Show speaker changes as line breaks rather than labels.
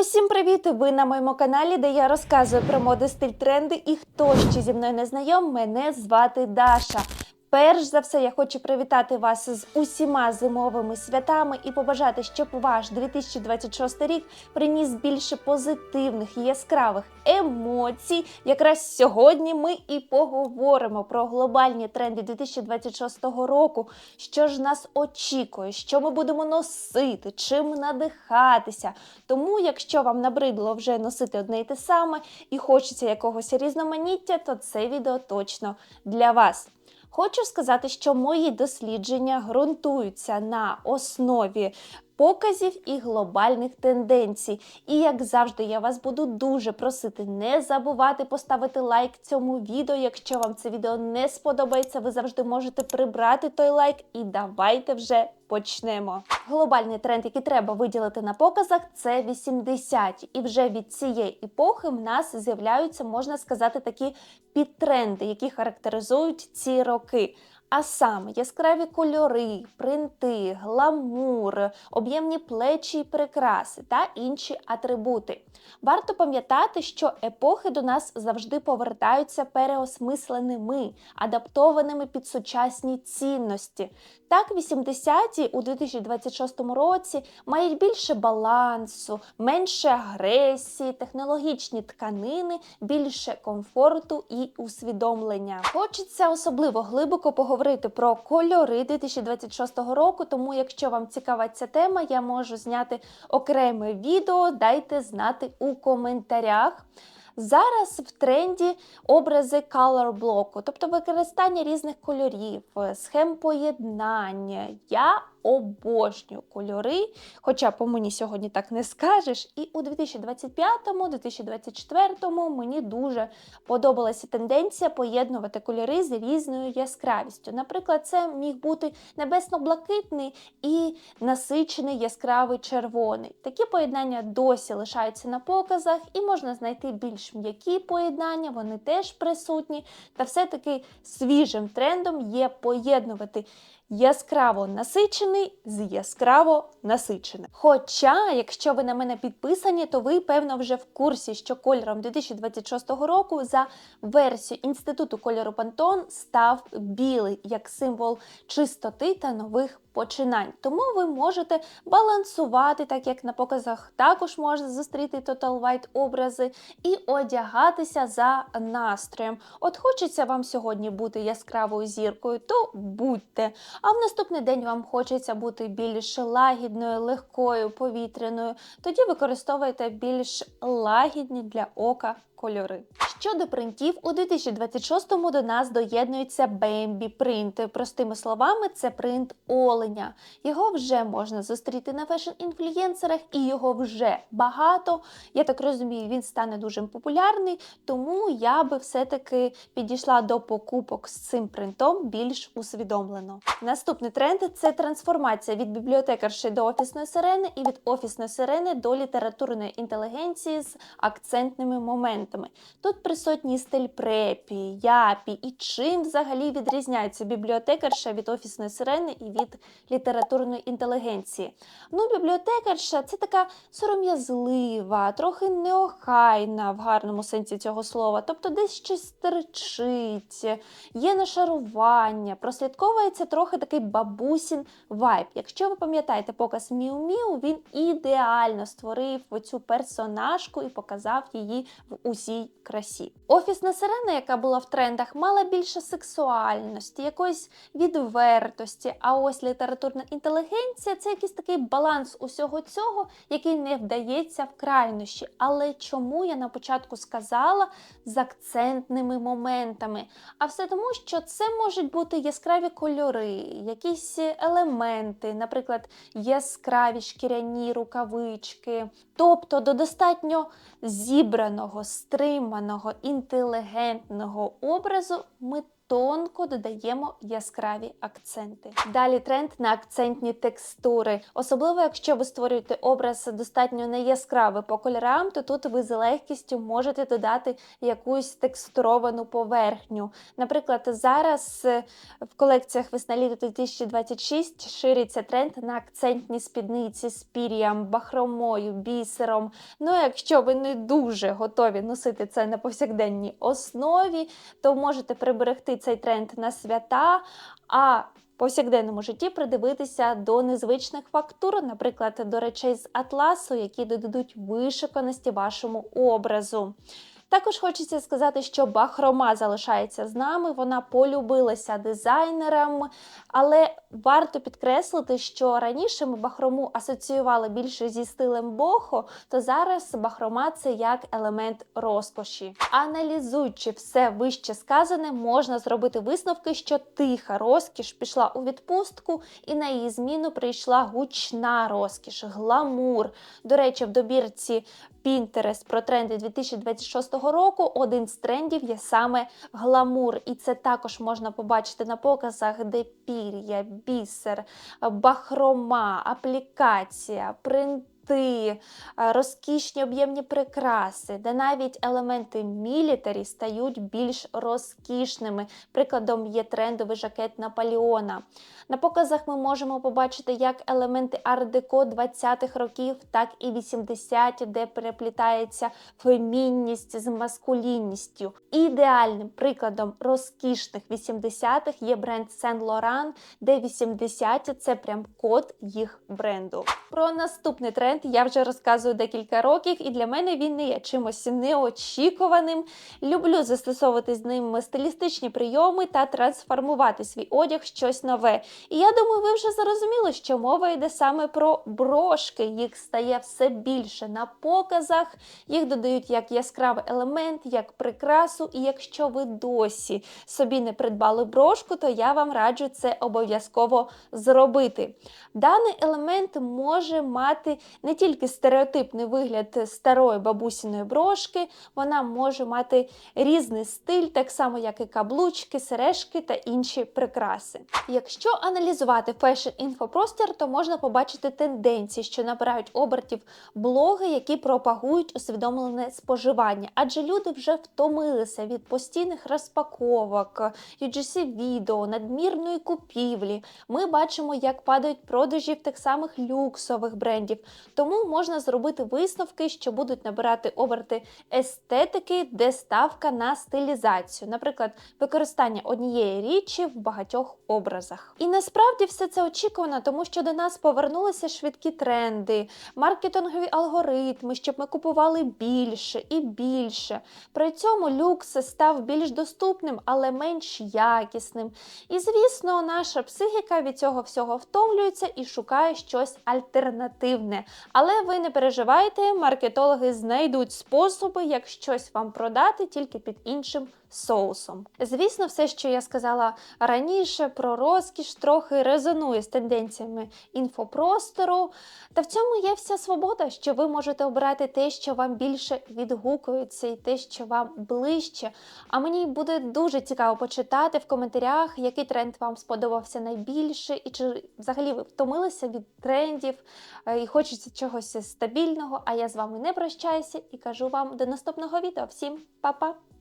Усім привіт! Ви на моєму каналі, де я розказую про моди, стиль, тренди. І хто ще зі мною не знайом, мене звати Даша. Перш за все, я хочу привітати вас з усіма зимовими святами і побажати, щоб ваш 2026 рік приніс більше позитивних і яскравих емоцій. Якраз сьогодні ми і поговоримо про глобальні тренди 2026 року, що ж нас очікує, що ми будемо носити, чим надихатися. Тому, якщо вам набридло вже носити одне й те саме і хочеться якогось різноманіття, то це відео точно для вас. Хочу сказати, що мої дослідження ґрунтуються на основі показів і глобальних тенденцій. І як завжди, я вас буду дуже просити не забувати поставити лайк цьому відео. Якщо вам це відео не сподобається, ви завжди можете прибрати той лайк і давайте вже почнемо. Глобальний тренд, який треба виділити на показах, це 80-ті. І вже від цієї епохи в нас з'являються, можна сказати, такі підтренди, які характеризують ці роки. А саме яскраві кольори, принти, гламур, об'ємні плечі і прикраси та інші атрибути. Варто пам'ятати, що епохи до нас завжди повертаються переосмисленими, адаптованими під сучасні цінності. Так, 80-ті у 2026 році мають більше балансу, менше агресії, технологічні тканини, більше комфорту і усвідомлення. Хочеться особливо глибоко поговорити про кольори 2026 року, тому якщо вам цікава ця тема, я можу зняти окреме відео. Дайте знати у коментарях. Зараз в тренді образи color блоку, тобто використання різних кольорів, схем поєднання. Я обожнюю кольори, хоча по мені сьогодні так не скажеш. І у 2025-2024 мені дуже подобалася тенденція поєднувати кольори з різною яскравістю. Наприклад, це міг бути небесно-блакитний і насичений яскравий червоний. Такі поєднання досі лишаються на показах, і можна знайти більш м'які поєднання, вони теж присутні. Та все-таки свіжим трендом є поєднувати яскраво насичений з яскраво насиченим. Хоча, якщо ви на мене підписані, то ви, певно, вже в курсі, що кольором 2026 року за версією Інституту кольору Пантон став білий як символ чистоти та нових починань. Тому ви можете балансувати, так як на показах також можна зустріти Total White образи, і одягатися за настроєм. От хочеться вам сьогодні бути яскравою зіркою, то будьте. А в наступний день вам хочеться бути більш лагідною, легкою, повітряною. Тоді використовуйте більш лагідні для ока кольори. Щодо принтів, у 2026-му до нас доєднується Bambi принт. Простими словами, це принт оленя. Його вже можна зустріти на фешн-інфлюєнсерах, і його вже багато. Я так розумію, він стане дуже популярний, тому я би все-таки підійшла до покупок з цим принтом більш усвідомлено. Наступний тренд це трансформація від бібліотекарші до офісної сирени і від офісної сирени до літературної інтелігенції з акцентними моментами. Тут присутній стиль препі, япі і чим взагалі відрізняється бібліотекарша від офісної сирени і від літературної інтелігенції. Ну, бібліотекарша це така сором'язлива, трохи неохайна в гарному сенсі цього слова, тобто десь щось стерчить, є нашарування, прослідковується трохи такий бабусін вайб. Якщо ви пам'ятаєте показ Міу Міу, він ідеально створив оцю персонажку і показав її в усій красі. Офісна сирена, яка була в трендах, мала більше сексуальності, якоїсь відвертості. А ось літературна інтелігенція це якийсь такий баланс усього цього, який не вдається в крайнощі. Але чому я на початку сказала з акцентними моментами? А все тому, що це можуть бути яскраві кольори, якісь елементи, наприклад, яскраві шкіряні рукавички. Тобто до достатньо зібраного, стриманого, інтелігентного образу ми тонко додаємо яскраві акценти. Далі тренд на акцентні текстури. Особливо, якщо ви створюєте образ достатньо не яскравий по кольорам, то тут ви з легкістю можете додати якусь текстуровану поверхню. Наприклад, зараз е, в колекціях весна літо 2026 шириться тренд на акцентні спідниці з пір'ям, бахромою, бісером. Ну, якщо ви не дуже готові носити це на повсякденній основі, то можете приберегти цей тренд на свята. А в повсякденному житті придивитися до незвичних фактур, наприклад, до речей з атласу, які додадуть вишиканості вашому образу. Також хочеться сказати, що бахрома залишається з нами, вона полюбилася дизайнерам, але варто підкреслити, що раніше ми бахрому асоціювали більше зі стилем бохо, то зараз бахрома це як елемент розкоші. Аналізуючи все вище сказане, можна зробити висновки, що тиха розкіш пішла у відпустку, і на її зміну прийшла гучна розкіш, гламур. До речі, в добірці Pinterest про тренди 2026 року один з трендів є саме гламур, і це також можна побачити на показах, де пір'я, бісер, бахрома, аплікація, принти. е, Розкішні об'ємні прикраси, де навіть елементи мілітарі стають більш розкішними. Прикладом є трендовий жакет Наполеона. На показах ми можемо побачити як елементи арт-деко 20-х років, так і 80-ті, де переплітається фемінність з маскулінністю. Ідеальним прикладом розкішних 80-х є бренд Saint Laurent, де 80-ті – це прям код їх бренду. Про наступний тренд я вже розказую декілька років, і для мене він не є чимось неочікуваним. Люблю застосовувати з ним стилістичні прийоми та трансформувати свій одяг в щось нове. І я думаю, ви вже зрозуміли, що мова йде саме про брошки. Їх стає все більше на показах, їх додають як яскравий елемент, як прикрасу. І якщо ви досі собі не придбали брошку, то я вам раджу це обов'язково зробити. Даний елемент може мати не тільки стереотипний вигляд старої бабусіної брошки, вона може мати різний стиль, так само як і каблучки, сережки та інші прикраси. Якщо аналізувати фешн інфопростір, то можна побачити тенденції, що набирають обертів блоги, які пропагують усвідомлене споживання, адже люди вже втомилися від постійних розпаковок, UGC відео, надмірної купівлі. Ми бачимо, як падають продажі в тих самих люксових брендів. Тому можна зробити висновки, що будуть набирати оберти естетики, де ставка на стилізацію, наприклад, використання однієї річі в багатьох образах. І насправді все це очікувано, тому що до нас повернулися швидкі тренди, маркетингові алгоритми, щоб ми купували більше і більше. При цьому люкс став більш доступним, але менш якісним. І звісно, наша психіка від цього всього втомлюється і шукає щось альтернативне. Але ви не переживайте, маркетологи знайдуть способи, як щось вам продати тільки під іншим соусом. Звісно, все, що я сказала раніше про розкіш, трохи резонує з тенденціями інфопростору. Та в цьому є вся свобода, що ви можете обрати те, що вам більше відгукується, і те, що вам ближче. А мені буде дуже цікаво почитати в коментарях, який тренд вам сподобався найбільше, і чи взагалі ви втомилися від трендів е, і хочеться чогось стабільного. А я з вами не прощаюся і кажу вам до наступного відео. Всім па-па!